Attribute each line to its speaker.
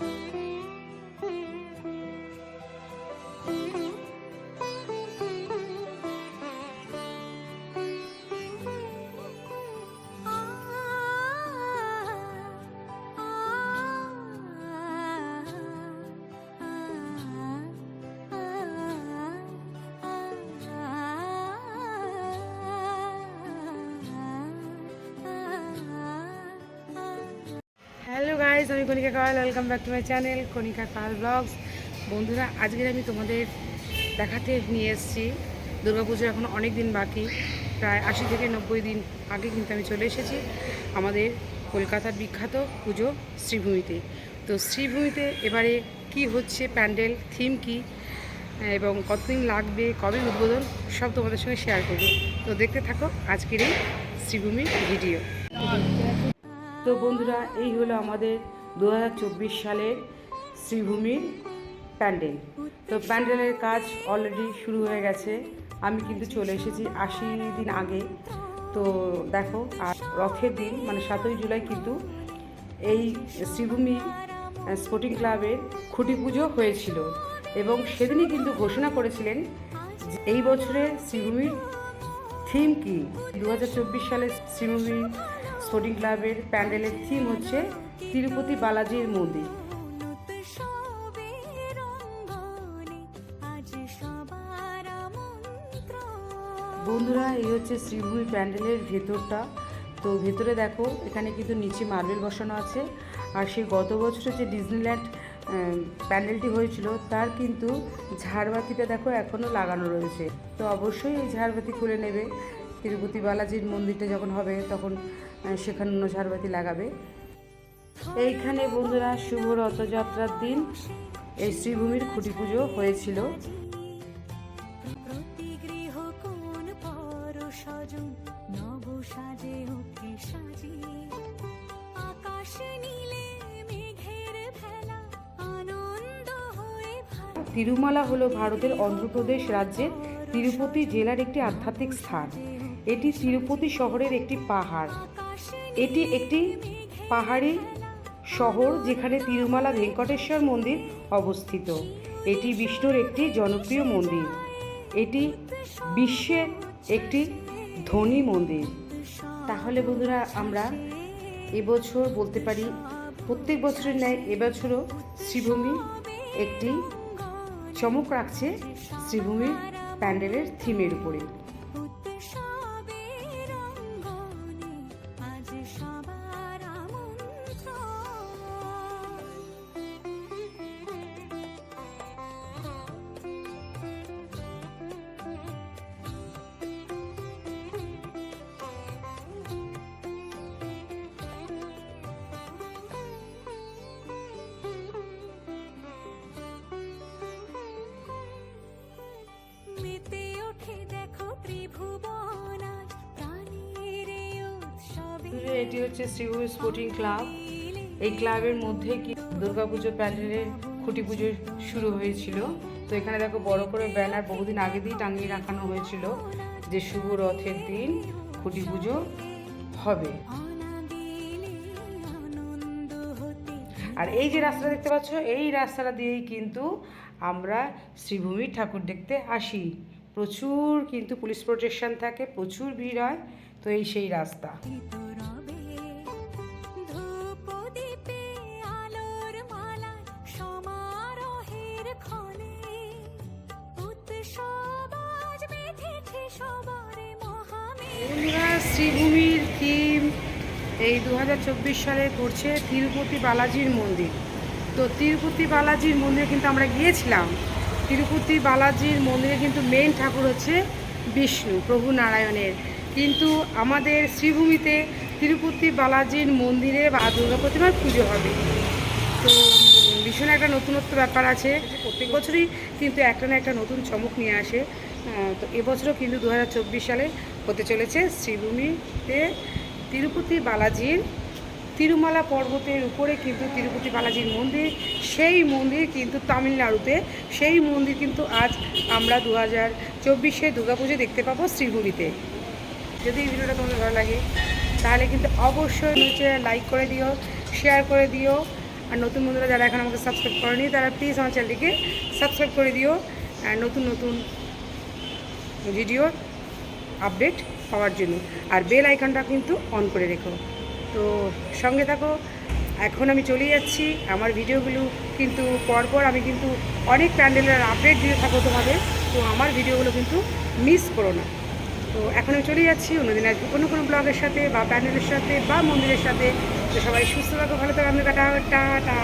Speaker 1: Thank you. Guys আমি Kanika Kal welcome back to my channel Kanika Kal vlogs বন্ধুরা, আজকের আমি তোমাদের দেখাতে নিয়ে এসেছি। দুর্গাপুজো এখন অনেক দিন বাকি, প্রায় আশি থেকে নব্বই দিন আগে কিন্তু আমি চলে এসেছি আমাদের কলকাতার বিখ্যাত পুজো শ্রীভূমিতে। তো শ্রীভূমিতে এবারে কি হচ্ছে, প্যান্ডেল থিম কি, এবং কতদিন লাগবে, কবে উদ্বোধন, সব তোমাদের সঙ্গে শেয়ার করব। তো দেখতে থাকো আজকের এই শ্রীভূমির ভিডিও তো বন্ধুরা, এই হলো আমাদের দু হাজার চব্বিশ সালের শ্রীভূমির প্যান্ডেল। তো প্যান্ডেলের কাজ অলরেডি শুরু হয়ে গেছে। আমি কিন্তু চলে এসেছি আশি দিন আগে। তো দেখো, আর রথের দিন মানে সাতই জুলাই কিন্তু এই শ্রীভূমি স্পোর্টিং ক্লাবের খুঁটি পুজো হয়েছিল। এবং সেদিনই কিন্তু ঘোষণা করেছিলেন এই বছরের শ্রীভূমির থিম কি? দু সালে শ্রীভূমি স্পোর্টিং ক্লাবের প্যান্ডেলের থিম হচ্ছে তিরুপতি বালাজির মন্দির। বন্ধুরা, এই হচ্ছে শ্রীভূমি প্যান্ডেলের ভেতরটা। তো ভেতরে দেখো, এখানে কিন্তু নিচে মার্বেল বসানো আছে। আর সেই গত বছরে যে ডিজনিল্যান্ড প্যান্ডেলটি হয়েছিল, তার কিন্তু ঝাড়বাতিটা দেখো এখনও লাগানো রয়েছে। তো অবশ্যই এই ঝাড়বাতি খুলে নেবে। তিরুপতি বালাজির মন্দিরটা যখন হবে, তখন সেখানে ঝাড়বাতি লাগাবে। এইখানে বন্ধুরা শুভ রথযাত্রার দিন। এই শ্রীভূমির খুঁটি পুজো হয়েছিল।
Speaker 2: হয়ে
Speaker 1: তিরুমালা হলো ভারতের অন্ধ্রপ্রদেশ রাজ্যের তিরুপতি জেলার একটি আধ্যাত্মিক স্থান। এটি তিরুপতি শহরের একটি পাহাড়। এটি একটি পাহাড়ি শহর যেখানে তিরুমালা ভেঙ্কটেশ্বর মন্দির অবস্থিত। এটি বিষ্ণুর একটি জনপ্রিয় মন্দির। এটি বিশ্বের একটি ধনী মন্দির। তাহলে বন্ধুরা, আমরা এবছর বলতে পারি প্রত্যেক বছরের ন্যায় এবছরও শ্রীভূমি একটি চমক রাখছে শ্রীভূমির প্যান্ডেলের থিমের উপরে। এটি হচ্ছে শ্রীভূমি স্পোর্টিং ক্লাব। এই ক্লাবের মধ্যে কি দুর্গাপুজো প্যান্ডেলের খুঁটি পুজো শুরু হয়েছিল। তো এখানে দেখো বড় করে ব্যানার বহুদিন আগে দিয়ে টাঙিয়ে রাখানো হয়েছিল যে শুভ রথের দিন খুঁটি পুজো হবে। আর এই যে রাস্তাটা দেখতে পাচ্ছ, এই রাস্তাটা দিয়েই কিন্তু আমরা শ্রীভূমি ঠাকুর দেখতে আসি। প্রচুর কিন্তু পুলিশ প্রোটেকশন থাকে, প্রচুর ভিড় হয়। তো এই সেই রাস্তা। বন্ধুরা শ্রীভূমির থিম এই দু হাজার চব্বিশ সালে করছে তিরুপতি বালাজির মন্দির। তো তিরুপতি বালাজির মন্দিরে কিন্তু আমরা গিয়েছিলাম। তিরুপতি বালাজির মন্দিরে কিন্তু মেন ঠাকুর হচ্ছে বিষ্ণু, প্রভু নারায়ণের। কিন্তু আমাদের শ্রীভূমিতে তিরুপতি বালাজির মন্দিরে বা দুর্গা প্রতিমার পুজো হবে। তো, ভীষণ একটা নতুনত্ব ব্যাপার আছে। প্রত্যেক বছরই কিন্তু একটা না একটা নতুন চমক নিয়ে আসে। তো এবছরও কিন্তু দু হাজার চব্বিশ সালে হতে চলেছে শ্রীভূমিতে তিরুপতি বালাজির তিরুমালা পর্বতের উপরে কিন্তু তিরুপতি বালাজির মন্দির, সেই মন্দির কিন্তু তামিলনাড়ুতে, সেই মন্দির কিন্তু আজ আমরা দু হাজার চব্বিশে দুর্গাপুজো দেখতে পাবো শ্রীভূমিতে। যদি এই ভিডিওটা তোমাদের ভালো লাগে, তাহলে কিন্তু অবশ্যই নিচে লাইক করে দিও শেয়ার করে দিও, আর নতুন বন্ধুরা যারা এখন আমাকে সাবস্ক্রাইব করেনি, তারা প্লিজ আমার চ্যানেলটিকে সাবস্ক্রাইব করে দিও, আর নতুন নতুন ভিডিও আপডেট পাওয়ার জন্য। আর বেল আইকনটা কিন্তু অন করে রেখো। তো সঙ্গে থাকো, এখন আমি চলে যাচ্ছি। আমার ভিডিওগুলো কিন্তু পরপর আমি কিন্তু অনেক প্যান্ডেলের আপডেট দিয়ে থাকো তোমাদের। তো আমার ভিডিওগুলো কিন্তু মিস করো না। তো এখন আমি চলে যাচ্ছি অন্যদিন আসব কোনো কোনো ব্লগের সাথে বা প্যান্ডেলের সাথে বা মন্দিরের সাথে। তো সবাই সুস্থ থাকো, ভালো থাকো আমি টাটা টাটা।